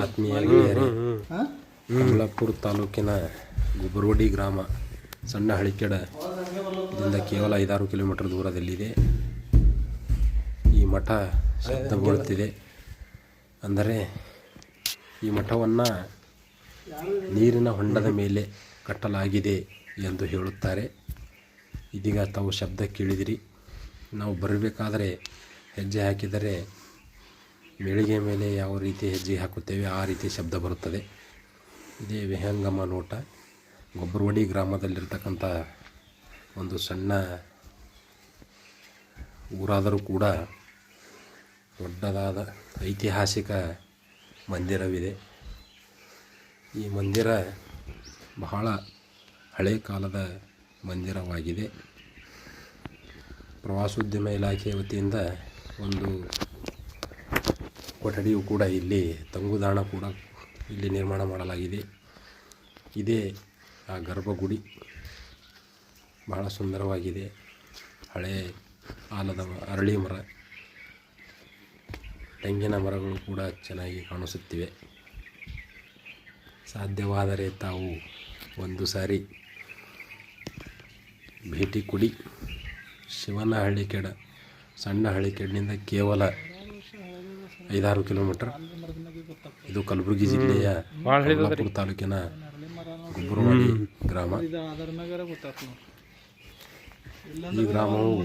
ಆತ್ಮೀಯ ಗೆಳೆಯರೇ ಕಮಲಾಪುರ ತಾಲೂಕಿನ ಗುಬ್ಬರವಡಿ ಗ್ರಾಮ ಸಣ್ಣ ಹಳಿಕೆಡದಿಂದ ಕೇವಲ ಐದಾರು ಕಿಲೋಮೀಟರ್ ದೂರದಲ್ಲಿದೆ. ಈ ಮಠ ಶಬ್ದಗೊಳ್ಳುತ್ತಿದೆ ಅಂದರೆ ಈ ಮಠವನ್ನು ನೀರಿನ ಹೊಂಡದ ಮೇಲೆ ಕಟ್ಟಲಾಗಿದೆ ಎಂದು ಹೇಳುತ್ತಾರೆ. ಇದೀಗ ತಾವು ಶಬ್ದ ಕೇಳಿದಿರಿ. ನಾವು ಬರಬೇಕಾದರೆ ಹೆಜ್ಜೆ ಹಾಕಿದರೆ ಮೇಳಿಗೆ ಮೇಲೆ ಯಾವ ರೀತಿ ಹೆಜ್ಜೆ ಹಾಕುತ್ತೇವೆ ಆ ರೀತಿ ಶಬ್ದ ಬರುತ್ತದೆ. ಇದೇ ವಿಹಂಗಮ ನೋಟ. ಗೊಬ್ಬರವಡಿ ಗ್ರಾಮದಲ್ಲಿರ್ತಕ್ಕಂಥ ಒಂದು ಸಣ್ಣ ಊರಾದರೂ ಕೂಡ ದೊಡ್ಡದಾದ ಐತಿಹಾಸಿಕ ಮಂದಿರವಿದೆ. ಈ ಮಂದಿರ ಬಹಳ ಹಳೆ ಕಾಲದ ಮಂದಿರವಾಗಿದೆ. ಪ್ರವಾಸೋದ್ಯಮ ಇಲಾಖೆ ವತಿಯಿಂದ ಒಂದು ಕೊಠಡಿಯು ಕೂಡ ಇಲ್ಲಿ ತಂಗುದಾಣ ಕೂಡ ಇಲ್ಲಿ ನಿರ್ಮಾಣ ಮಾಡಲಾಗಿದೆ. ಇದೇ ಆ ಗರ್ಭಗುಡಿ. ಬಹಳ ಸುಂದರವಾಗಿದೆ. ಹಳೆ ಆಲದ ಅರಳಿ ಮರ. ತೆಂಗಿನ ಮರಗಳು ಕೂಡ ಚೆನ್ನಾಗಿ ಕಾಣಿಸುತ್ತಿವೆ. ಸಾಧ್ಯವಾದರೆ ತಾವು ಒಂದು ಸಾರಿ ಭೇಟಿ ಕೊಡಿ. ಶಿವನ ಹಳ್ಳಿಕೆಡ, ಸಣ್ಣ ಹಳ್ಳಿ ಕೆಡ್ನಿಂದ ಕೇವಲ ಐದಾರು ಕಿಲೋಮೀಟರ್. ಇದು ಕಲಬುರಗಿ ಜಿಲ್ಲೆಯ ಕಮಲಾಪುರ ತಾಲೂಕಿನ ಗುಬ್ಬರವಾಡಿ ಗ್ರಾಮ. ಈ ಗ್ರಾಮವು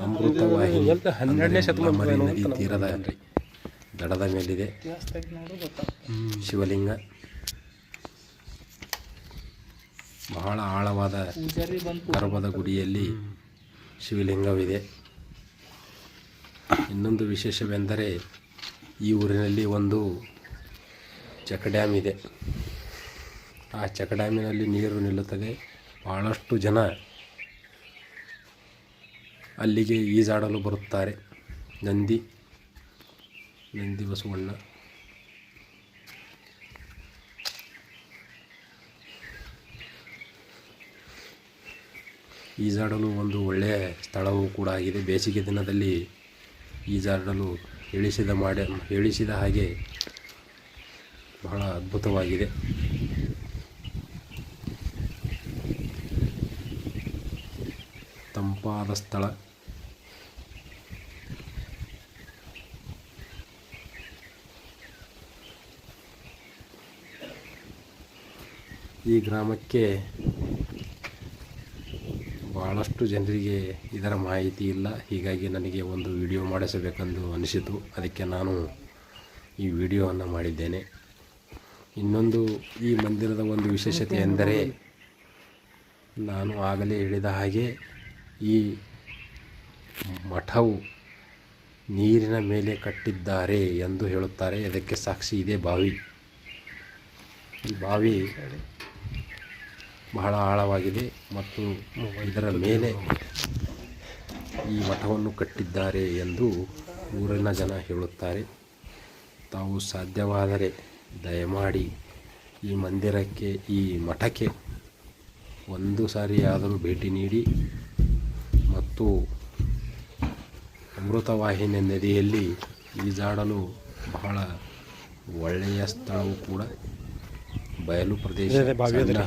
ಅಮೃತವಾಹಿನಿ ಹನ್ನೆರಡನೇ ಶತಮಾನ ನದಿ ತೀರದ ದಡದ ಮೇಲಿದೆ. ಶಿವಲಿಂಗ. ಬಹಳ ಆಳವಾದ ಗರ್ಭದ ಗುಡಿಯಲ್ಲಿ ಶಿವಲಿಂಗವಿದೆ. ಇನ್ನೊಂದು ವಿಶೇಷವೆಂದರೆ ಈ ಊರಿನಲ್ಲಿ ಒಂದು ಚೆಕ್ ಡ್ಯಾಮ್ ಇದೆ ಆ ಚೆಕ್ ಡ್ಯಾಮಿನಲ್ಲಿ ನೀರು ನಿಲ್ಲುತ್ತದೆ. ಬಹಳಷ್ಟು ಜನ ಅಲ್ಲಿಗೆ ಈಜಾಡಲು ಬರುತ್ತಾರೆ. ನಂದಿ ನಂದಿ ಬಸವಣ್ಣ. ಈಜಾಡಲು ಒಂದು ಒಳ್ಳೆಯ ಸ್ಥಳವೂ ಕೂಡ ಆಗಿದೆ. ಬೇಸಿಗೆ ದಿನದಲ್ಲಿ ಈಜಾಡಲು ಇಳಿಸಿದ ಮಾಡಿ ಇಳಿಸಿದ ಹಾಗೆ ಬಹಳ ಅದ್ಭುತವಾಗಿದೆ. ತಂಪಾದ ಸ್ಥಳ. ಈ ಗ್ರಾಮಕ್ಕೆ ಭಾಳಷ್ಟು ಜನರಿಗೆ ಇದರ ಮಾಹಿತಿ ಇಲ್ಲ. ಹೀಗಾಗಿ ನನಗೆ ಒಂದು ವಿಡಿಯೋ ಮಾಡಿಸಬೇಕೆಂದು ಅನಿಸಿತು. ಅದಕ್ಕೆ ನಾನು ಈ ವಿಡಿಯೋವನ್ನು ಮಾಡಿದ್ದೇನೆ. ಇನ್ನೊಂದು ಈ ಮಂದಿರದ ಒಂದು ವಿಶೇಷತೆ ಎಂದರೆ, ನಾನು ಆಗಲೇ ಹೇಳಿದ ಹಾಗೆ ಈ ಮಠವು ನೀರಿನ ಮೇಲೆ ಕಟ್ಟಿದ್ದಾರೆ ಎಂದು ಹೇಳುತ್ತಾರೆ. ಇದಕ್ಕೆ ಸಾಕ್ಷಿ ಇದೆ ಬಾವಿ. ಈ ಬಾವಿ ಬಹಳ ಆಳವಾಗಿದೆ. ಮತ್ತು ಇದರ ಮೇಲೆ ಈ ಮಠವನ್ನು ಕಟ್ಟಿದ್ದಾರೆ ಎಂದು ಊರಿನ ಜನ ಹೇಳುತ್ತಾರೆ. ತಾವು ಸಾಧ್ಯವಾದರೆ ದಯಮಾಡಿ ಈ ಮಂದಿರಕ್ಕೆ ಈ ಮಠಕ್ಕೆ ಒಂದು ಸಾರಿಯಾದರೂ ಭೇಟಿ ನೀಡಿ ಮತ್ತು ಅಮೃತವಾಹಿನಿ ನದಿಯಲ್ಲಿ ಈಜಾಡಲು ಬಹಳ ಒಳ್ಳೆಯ ಸ್ಥಳವೂ ಕೂಡ ಬಯಲು ಪ್ರದೇಶ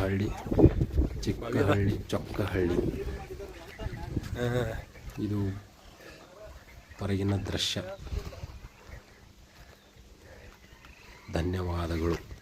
ಹಳ್ಳಿ ಚಿಕ್ಕಹಳ್ಳಿ ಚೊಕ್ಕಹಳ್ಳಿ. ಇದು ಹೊರಗಿನ ದೃಶ್ಯ. ಧನ್ಯವಾದಗಳು.